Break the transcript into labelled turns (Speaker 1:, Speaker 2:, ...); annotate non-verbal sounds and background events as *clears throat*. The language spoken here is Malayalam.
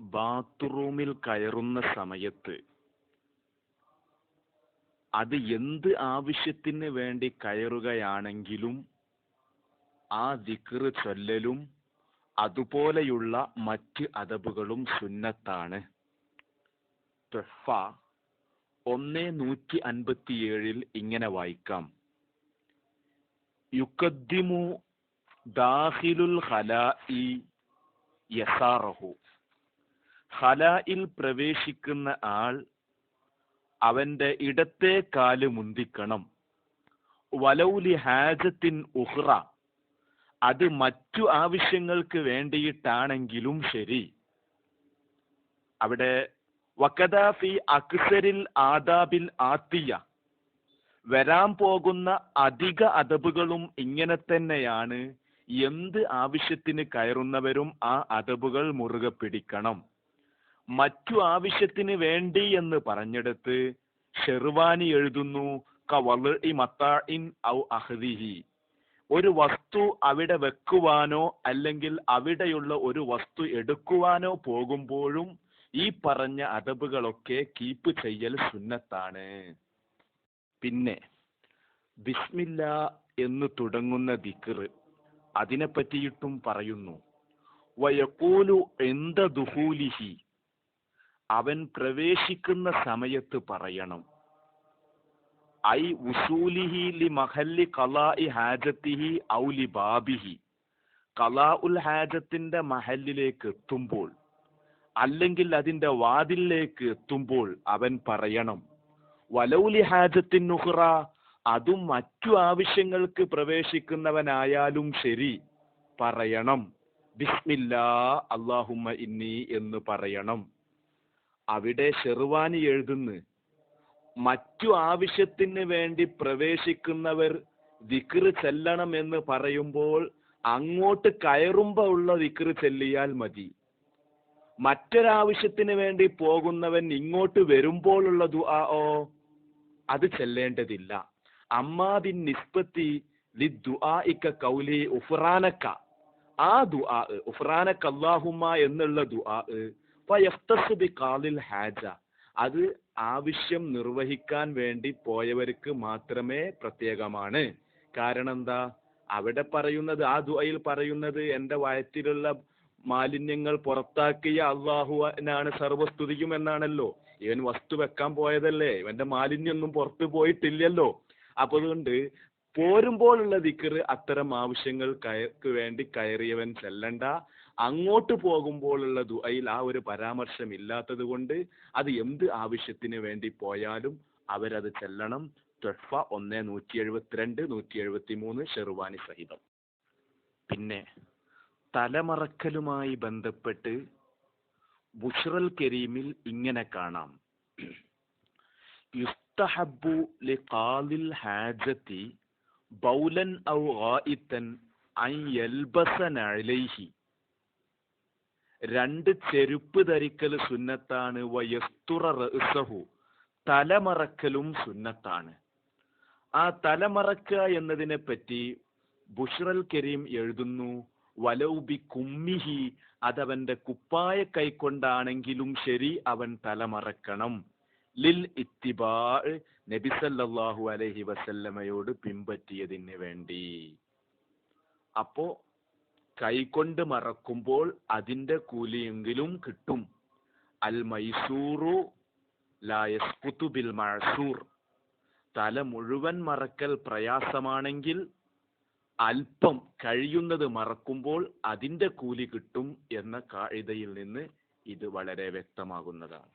Speaker 1: ബാത്റൂമിൽ കയറുന്ന സമയത്ത് അത് എന്ത് ആവശ്യത്തിന് വേണ്ടി കയറുകയാണെങ്കിലും ആ ദിക്ർ ചൊല്ലലും അതുപോലെയുള്ള മറ്റ് അദബുകളും സുന്നത്താണ്. ഒന്നേ നൂറ്റി അൻപത്തിയേഴിൽ ഇങ്ങനെ വായിക്കാം. യുക്കദ്ദിമു ദാഹിലുൽ ഖലാഇ യസാറഹു. ഖലായിൽ പ്രവേശിക്കുന്ന ആൾ അവന്റെ ഇടത്തെ കാൽ മുന്തിക്കണം. വലൗലി ഹാജത്തിൻ ഉഹ്റ അത് മറ്റു ആവശ്യങ്ങൾക്ക് വേണ്ടിയിട്ടാണെങ്കിലും ശരി. അവിടെ വക്കദാഫി അക്സരിൽ ആദാബിൽ ആത്തിയ. വരാൻ പോകുന്ന അധിക അദബുകളും ഇങ്ങനെ തന്നെയാണ്. എന്ത് ആവശ്യത്തിന് കയറുന്നവരും ആ അദബുകൾ മുറുകെ പിടിക്കണം. മറ്റു ആവശ്യത്തിന് വേണ്ടി എന്ന് പറഞ്ഞെടുത്ത് ഷെർവാനി എഴുതുന്നു ഒരു വസ്തു അവിടെ വെക്കുവാനോ അല്ലെങ്കിൽ അവിടെയുള്ള ഒരു വസ്തു എടുക്കുവാനോ പോകുമ്പോഴും ഈ പറഞ്ഞ അതബുകളൊക്കെ കീപ്പ് ചെയ്യൽ സുന്നത്താണ്. പിന്നെ ബിസ്മില്ല എന്ന് തുടങ്ങുന്ന ദിക്ർ അതിനെ പറ്റിയിട്ടും പറയുന്നു. വയക്കൂലു എന്ത ദുഹൂലിഹി. അവൻ പ്രവേശിക്കുന്ന സമയത്ത് പറയണം. ഐ ഉസൂലിഹി ലി മഹല്ലി കലാഇ ഹാജത്തിഹി ഔലി ബാബിഹി. കലാ ഉൽ ഹാജത്തിന്റെ മഹല്ലിലേക്ക് എത്തുമ്പോൾ അല്ലെങ്കിൽ അതിന്റെ വാതിലിലേക്ക് എത്തുമ്പോൾ അവൻ പറയണം. വലൗലി ഹാജത്തിൻ നുഹ്റ അതും മറ്റു ആവശ്യങ്ങൾക്ക് പ്രവേശിക്കുന്നവനായാലും ശരി പറയണം. ബിസ്മില്ലാ അള്ളാഹുമ്മ ഇന്നി എന്ന് പറയണം. അവിടെ ഷെർവാനി എഴുതുന്നു. മറ്റു ആവശ്യത്തിന് വേണ്ടി പ്രവേശിക്കുന്നവർ ദിക്ർ ചെല്ലണം എന്ന് പറയുമ്പോൾ അങ്ങോട്ട് കയറുമ്പോ ഉള്ള ദിക്ർ ചെല്ലിയാൽ മതി. മറ്റൊരാവശ്യത്തിന് വേണ്ടി പോകുന്നവൻ ഇങ്ങോട്ട് വരുമ്പോഴുള്ള ദുആഓ അത് ചെല്ലേണ്ടതില്ല. അമ്മാതിൻ നിസ്ബത്തി ലി ദുആഇക കൗലി ഉഫ്രാനക്ക. ആ ദുആ ഉഫ്റാനക്ക അല്ലാഹുമ്മ എന്നുള്ള ദുആ ബി ഹാജ. അത് ആവശ്യം നിർവഹിക്കാൻ വേണ്ടി പോയവർക്ക് മാത്രമേ പ്രത്യേകമാണ്. കാരണം എന്താ? അവിടെ പറയുന്നത് ആ ദുആയിൽ പറയുന്നത് എന്റെ വയറ്റിലുള്ള മാലിന്യങ്ങൾ പുറത്താക്കിയ അള്ളാഹുവിനാണ് സർവസ്തുതിയും എന്നാണല്ലോ. ഇവൻ വസ്തു വെക്കാൻ പോയതല്ലേ? ഇവന്റെ മാലിന്യൊന്നും പുറത്തു പോയിട്ടില്ലല്ലോ. അപ്പൊ അതുകൊണ്ട് പോരുമ്പോഴുള്ള ദിക്കർ അത്തരം ആവശ്യങ്ങൾ കയർക്ക് വേണ്ടി കയറിയവൻ ചെല്ലണ്ട. അങ്ങോട്ട് പോകുമ്പോഴുള്ള ദുആയിൽ ആ ഒരു പരാമർശം ഇല്ലാത്തത് കൊണ്ട് അത് എന്ത് ആവശ്യത്തിന് വേണ്ടി പോയാലും അവരത് ചെല്ലണം. തൊഫ ഒന്ന് നൂറ്റി എഴുപത്തിരണ്ട് നൂറ്റി എഴുപത്തി മൂന്ന് ഷെർവാനി സഹിതം. പിന്നെ തലമറക്കലുമായി ബന്ധപ്പെട്ട് ബുഷ്റൽ കരീമിൽ ഇങ്ങനെ കാണാം. *clears throat* യുസ്തഹബു ലി ഹാജത്തി ബൗലൻ ഔ ഗായിത്തൻ അൻ അലൈഹി. രണ്ട് ചെരുപ്പ് ധരിക്കൽ സുന്നത്താണ്. വയസ്തുറ റഅ്സഹു തലമറക്കലും സുന്നത്താണ്. ആ തലമറക്ക എന്നതിനെ പറ്റി ബുഷ്റൽ കരീം എഴുതുന്നു. വലൗബി കുമ്മിഹി അതവന്റെ കുപ്പായ കൈക്കൊണ്ടാണെങ്കിലും ശരി അവൻ തലമറക്കണം. ലിൽ ഇത്തിബാ നബിസല്ലാഹു അലഹി വസല്ലമയോട് പിൻപറ്റിയതിന് വേണ്ടി. അപ്പോ കൈകൊണ്ട് മറക്കുമ്പോൾ അതിന്റെ കൂലിയെങ്കിലും കിട്ടും. അൽ മൈസൂറു ലായസ്കുത്തു ബിൽ മഴസൂർ തല മുഴുവൻ മറക്കൽ പ്രയാസമാണെങ്കിൽ അല്പം കഴിയുന്നത് മറക്കുമ്പോൾ അതിന്റെ കൂലി കിട്ടും എന്ന കാഴ്ചയിൽ നിന്ന് ഇത് വളരെ വ്യക്തമാകുന്നതാണ്.